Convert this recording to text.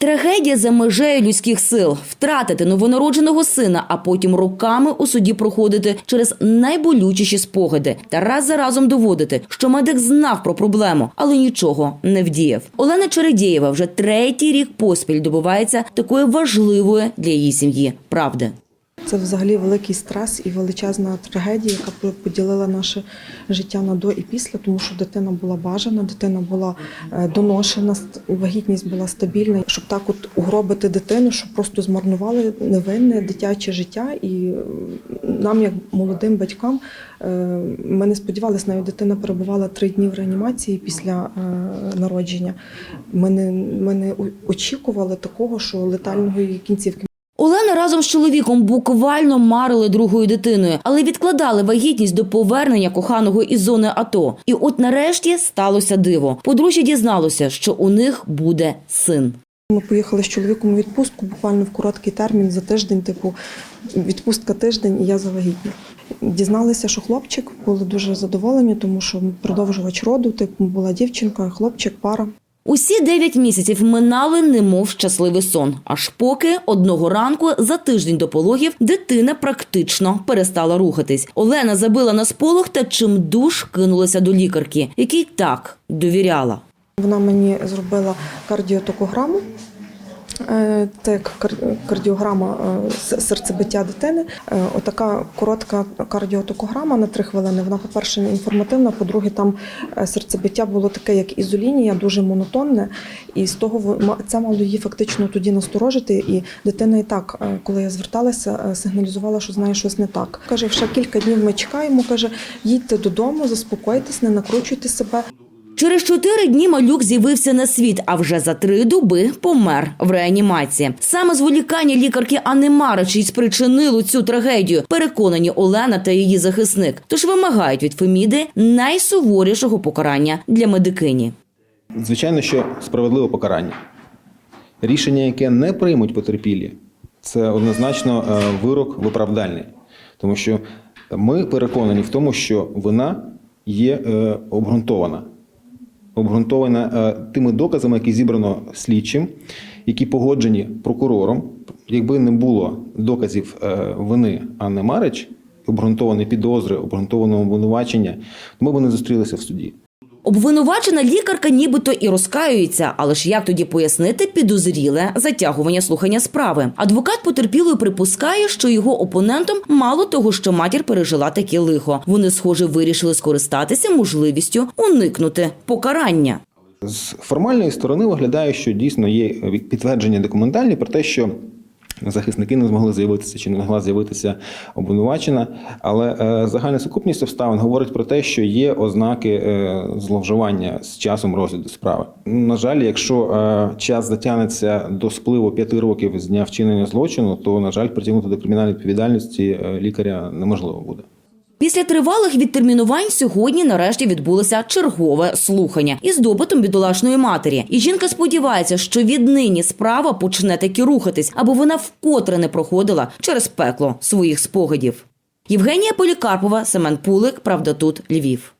Трагедія за межею людських сил втратити новонародженого сина, а потім роками у суді проходити через найболючіші спогади та раз за разом доводити, що медик знав про проблему, але нічого не вдіяв. Олена Чередєєва вже третій рік поспіль добувається такої важливої для її сім'ї правди. Це взагалі великий стрес і величезна трагедія, яка поділила наше життя на до і після, тому що дитина була бажана, дитина була е, доношена, вагітність була стабільна. Щоб так от угробити дитину, щоб просто змарнували невинне дитяче життя. І нам, як молодим батькам, е, ми не сподівалися, навіть дитина перебувала три дні в реанімації після е, народження. Ми не, ми не очікували такого, що летальної кінцівки. Разом з чоловіком буквально марили другою дитиною, але відкладали вагітність до повернення коханого із зони АТО. І от нарешті сталося диво. Подружжя дізналося, що у них буде син. Ми поїхали з чоловіком у відпустку буквально в короткий термін за тиждень, типу відпустка тиждень, і я завагітна. Дізналися, що хлопчик були дуже задоволені, тому що продовжувач роду, типу була дівчинка, хлопчик, пара. Усі дев'ять місяців минали, немов щасливий сон. Аж поки одного ранку за тиждень до пологів дитина практично перестала рухатись. Олена забила на сполох та чимдуж кинулася до лікарки, якій так довіряла. Вона мені зробила кардіотокограму. Е, Це як кардіограма е, серцебиття дитини. Е, Отака коротка кардіотокограма на три хвилини. Вона, по-перше, інформативна, по-друге, там е, серцебиття було таке, як ізолінія, дуже монотонне. І з того це мало її фактично тоді насторожити. І дитина і так, е, коли я зверталася, е, сигналізувала, що знає щось не так. Каже, ще кілька днів ми чекаємо. каже, їдьте додому, заспокойтесь, не накручуйте себе. Через чотири дні малюк з'явився на світ, а вже за три доби помер в реанімації. Саме зволікання лікарки Анни Марич спричинило цю трагедію. Переконані Олена та її захисник. Тож вимагають від Феміди найсуворішого покарання для медикині. Звичайно, що справедливе покарання. Рішення, яке не приймуть потерпілі, це однозначно е, вирок виправдальний. Тому що ми переконані в тому, що вина є е, обґрунтована. Обґрунтована е, тими доказами, які зібрано слідчим, які погоджені прокурором. Якби не було доказів е, вини Анни Марич, обґрунтованої підозри, обґрунтованого обвинувачення, ми б не зустрілися в суді. Обвинувачена лікарка нібито і розкаюється, але ж як тоді пояснити підозріле затягування слухання справи? Адвокат потерпілої припускає, що його опонентом мало того, що матір пережила таке лихо. Вони, схоже, вирішили скористатися можливістю уникнути покарання. З формальної сторони виглядає, що дійсно є підтвердження документальні про те, що захисники не змогли з'явитися чи не могла з'явитися обвинувачена. Але е, загальна сукупність обставин говорить про те, що є ознаки е, зловживання з часом розгляду справи. На жаль, якщо е, час затягнеться до спливу п'яти років з дня вчинення злочину, то на жаль, притягнути до кримінальної відповідальності лікаря неможливо буде. Після тривалих відтермінувань сьогодні нарешті відбулося чергове слухання із допитом бідолашної матері. І жінка сподівається, що віднині справа почне таки рухатись, аби вона вкотре не проходила через пекло своїх спогадів. Євгенія Полікарпова, Семен Пулик, Правда тут Львів.